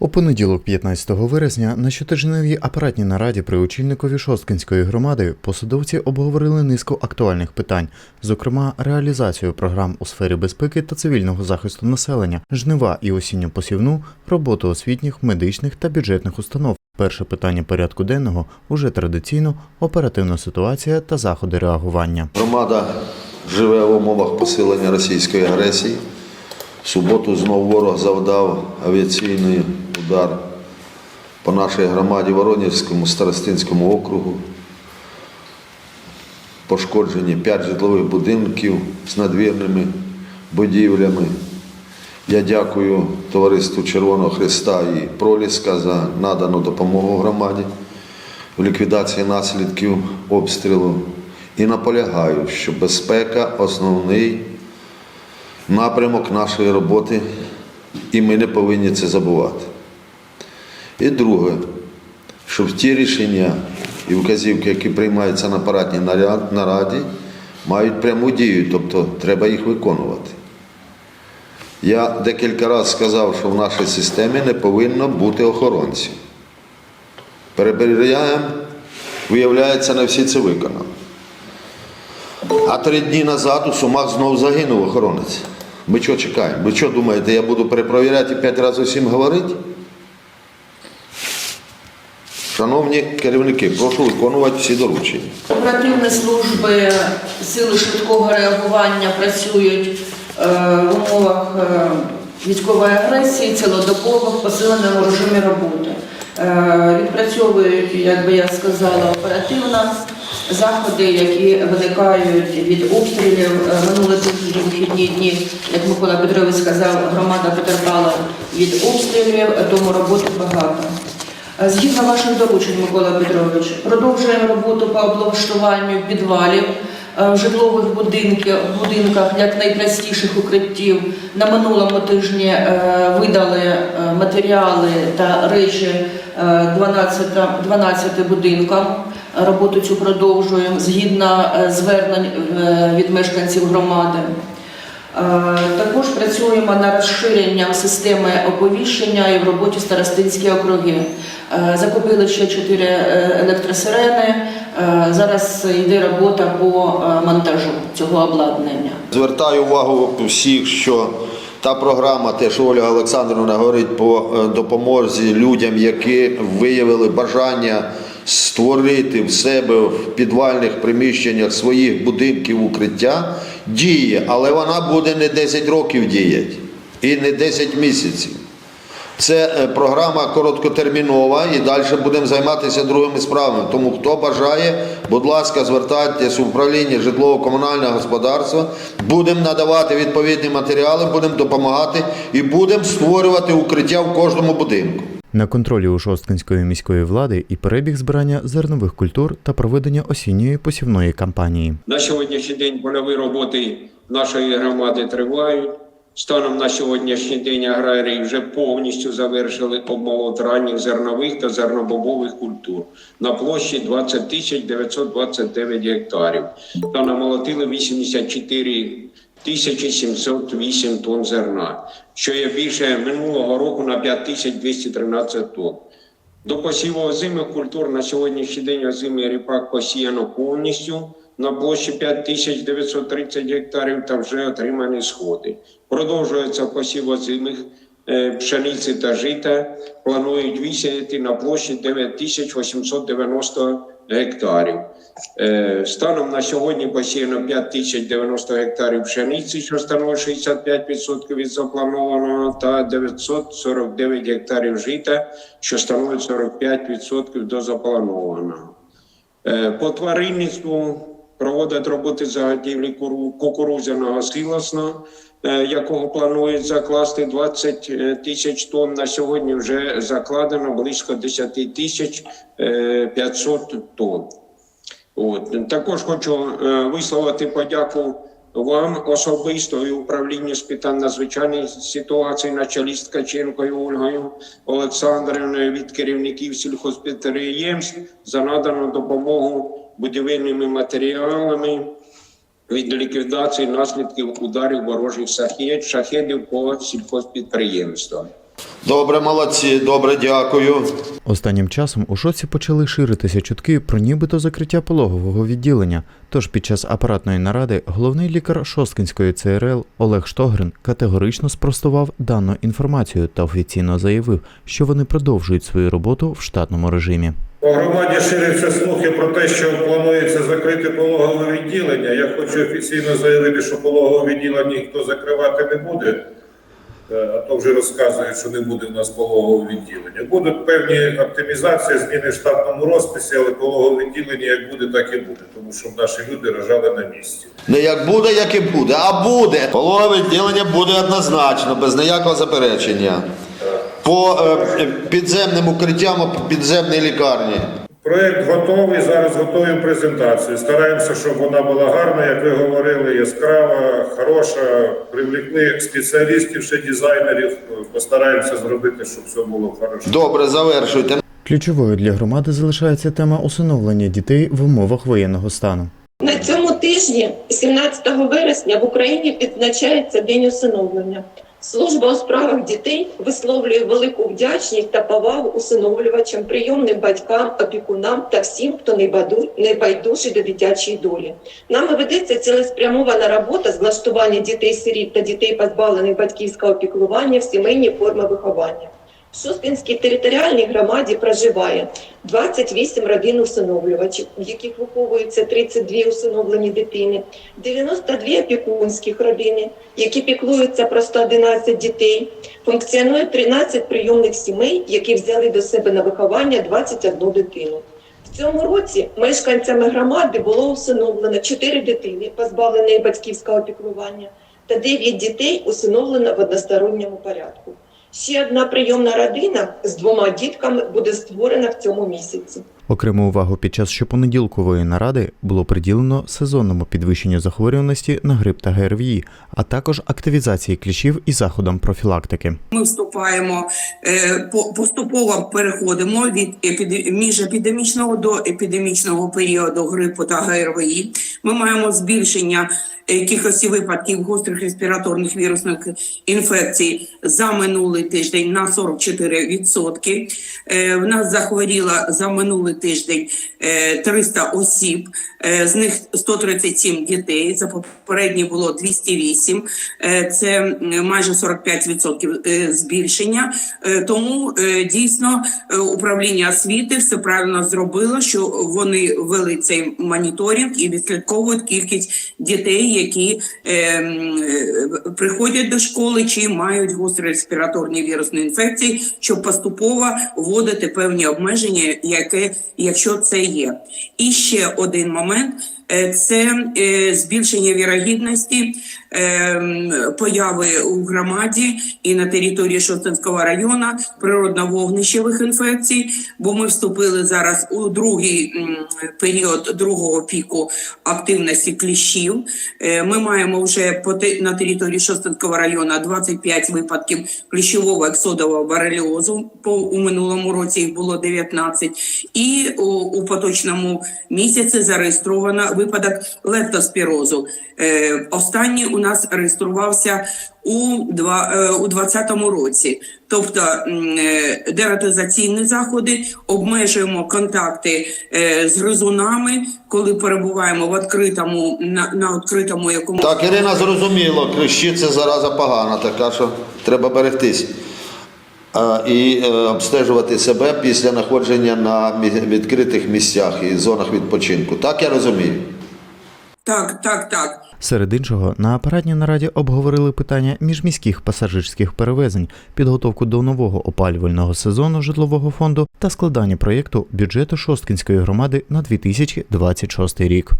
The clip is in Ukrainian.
У понеділок, 15 вересня, на щотижневій апаратній нараді при очільникові Шосткинської громади посадовці обговорили низку актуальних питань, зокрема реалізацію програм у сфері безпеки та цивільного захисту населення, жнива і осінню посівну, роботу освітніх, медичних та бюджетних установ. Перше питання порядку денного уже традиційно оперативна ситуація та заходи реагування. Громада живе в умовах посилення російської агресії. В суботу знову ворог завдав авіаційний удар по нашій громаді Воронівському Старостинському округу. Пошкоджені 5 житлових будинків з надвірними будівлями. Я дякую товариству Червоного Христа і Проліска за надану допомогу громаді в ліквідації наслідків обстрілу і наполягаю, що безпека основний напрямок нашої роботи, і ми не повинні це забувати. І друге, що в ті рішення і вказівки, які приймаються на парадній нараді, мають пряму дію, тобто треба їх виконувати. Я декілька разів сказав, що в нашій системі не повинно бути охоронців. Перевіряємо, виявляється, не всі це виконали. А три дні назад у Сумах знову загинув охоронець. Ми що чекаємо? Ви що думаєте, я буду перепровіряти і п'ять разів усім говорити? Шановні керівники, прошу виконувати всі доручення. Оперативні служби сили швидкого реагування працюють е, в умовах е, військової агресії, цілодобово в посиленому режимі роботи. Е, Відпрацьовують, як би я сказала, оперативно заходи, які виникають від обстрілів. Минулі тижні вихідні дні, як Микола Петрович сказав, громада потерпала від обстрілів, тому роботи багато. Згідно ваших доручень, Микола Петрович, продовжуємо роботу по облаштуванню підвалів е, в житлових будинках, будинках як найпростіших укриттів. На минулому тижні е, видали е, матеріали та речі е, 12, 12 будинкам. Роботу цю продовжуємо згідно е, звернень е, від мешканців громади. Е, Також працюємо над розширенням системи оповіщення і в роботі старостинські округи. Е, Закупили ще чотири е, електросирени. Зараз йде робота по монтажу цього обладнання. Звертаю увагу всіх, що та програма, те, що Ольга Олександрівна говорить по допомозі людям, які виявили бажання створити в себе в підвальних приміщеннях своїх будинків укриття, діє, але вона буде не 10 років діяти і не 10 місяців. Це е, програма короткотермінова і далі будемо займатися другими справами. Тому хто бажає, будь ласка, звертайтеся в управління житлово-комунального господарства. Будемо надавати відповідні матеріали, будемо допомагати і будемо створювати укриття в кожному будинку. На контролі у Шосткинської міської влади і перебіг збирання зернових культур та проведення осінньої посівної кампанії. На сьогоднішній день польові роботи нашої громади тривають. Станом на сьогоднішній день аграрії вже повністю завершили обмолот ранніх зернових та зернобобових культур на площі 20 тисяч 929 гектарів та намолотили 84 тисячі тонн зерна, що є більше минулого року на 5 тисяч 213 тонн. До посіву озимих культур на сьогоднішній день озимий ріпак посіяно повністю на площі 5930 гектарів та вже отримані сходи. Продовжується посів озимих е, пшениці та жита. Планують висіяти на площі 9890 гектарів. Е, Станом на сьогодні посіяно 5090 гектарів пшениці, що становить 65% від запланованого, та 949 гектарів жита, що становить 45% до запланованого. Е, По тваринництву проводять роботи заготівлі куру- кукурудзяного силосного, е, якого планують закласти 20 тисяч тонн. На сьогодні вже закладено близько 10 тисяч е, 500 тонн. От. Також хочу е, висловити подяку вам особисто і управлінню з питань надзвичайних ситуацій на з Ткаченкою Ольгою Олександрівною від керівників сільхозпідприємств за надану допомогу будівельними матеріалами від ліквідації наслідків ударів ворожих шахет, шахедів по сільхозпідприємствам. Добре, молодці, добре, дякую. Останнім часом у шоці почали ширитися чутки про нібито закриття пологового відділення. Тож під час апаратної наради головний лікар Шосткинської ЦРЛ Олег Штогрин категорично спростував дану інформацію та офіційно заявив, що вони продовжують свою роботу в штатному режимі. По громаді ширяться слухи про те, що планується закрити пологове відділення. Я хочу офіційно заявити, що пологове відділення ніхто закривати не буде. Е, А то вже розказують, що не буде в нас пологового відділення. Будуть певні оптимізації, зміни в штатному розписі, але пологове відділення як буде, так і буде, тому що наші люди рожали на місці. Не як буде, як і буде, а буде. Пологове відділення буде однозначно, без ніякого заперечення. По е, підземним укриттям у підземній лікарні. Проект готовий. Зараз готуємо презентацію. Стараємося, щоб вона була гарна, як ви говорили, яскрава, хороша. Привлекли спеціалістів, ще дизайнерів. Постараємося зробити, щоб все було хорошо. Добре, завершуйте. Ключовою для громади залишається тема усиновлення дітей в умовах воєнного стану. На цьому тижні, 17 вересня, в Україні відзначається День усиновлення. Служба у справах дітей висловлює велику вдячність та повагу усиновлювачам, прийомним батькам, опікунам та всім, хто не байдужий до дитячої долі. Нами ведеться цілеспрямована робота з влаштування дітей-сиріт та дітей, позбавлених батьківського опікування в сімейні форми виховання. В територіальній громаді проживає 28 родин усиновлювачів, в яких виховуються 32 усиновлені дитини, 92 опікунських родини, які піклуються про 111 дітей. Функціонує 13 прийомних сімей, які взяли до себе на виховання 21 дитину. В цьому році мешканцями громади було усиновлено 4 дитини, позбавлені батьківського опікування, та 9 дітей усиновлено в односторонньому порядку. Ще одна прийомна родина з двома дітками буде створена в цьому місяці. Окрему увагу під час щопонеділкової наради було приділено сезонному підвищенню захворюваності на грип та ГРВІ, а також активізації кліщів і заходам профілактики. Ми вступаємо е, поступово переходимо від епіде- міжепідемічного до епідемічного періоду грипу та ГРВІ. Ми маємо збільшення кількості випадків гострих респіраторних вірусних інфекцій за минулий тиждень на 44%. Е, В нас захворіло за минулий тиждень е, 300 осіб, е, з них 137 дітей. За попередній було 208. Е, Це майже 45% е, збільшення. Е, Тому е, дійсно е, управління освіти все правильно зробило, що вони ввели цей моніторинг і відслідковують кількість дітей, які е, е, приходять до школи чи мають гострі респіраторні вірусні інфекції, щоб поступово вводити певні обмеження, яке якщо це є. І ще один момент. Е, Це е, збільшення вірогідності е, появи у громаді і на території Шостинського району природно-вогнищевих інфекцій, бо ми вступили зараз у другий період другого піку активності кліщів. Ми маємо вже на території Шостинського району 25 випадків кліщового ексодового бореліозу. По у минулому році їх було 19. І у поточному місяці зареєстровано випадок лептоспірозу. Е, останній у нас реєструвався у, два, е, у 2020 році. Тобто е, дератизаційні заходи, обмежуємо контакти з гризунами, коли перебуваємо в відкритому на, на відкритому якому Так, Ірина, зрозуміло, кліщі це зараза погана, така що треба берегтись. І е, обстежувати себе після знаходження на відкритих місцях і зонах відпочинку. Так я розумію. так, так, так. Серед іншого, на апаратній нараді обговорили питання міжміських пасажирських перевезень, підготовку до нового опалювального сезону житлового фонду та складання проєкту бюджету Шосткінської громади на 2026 рік.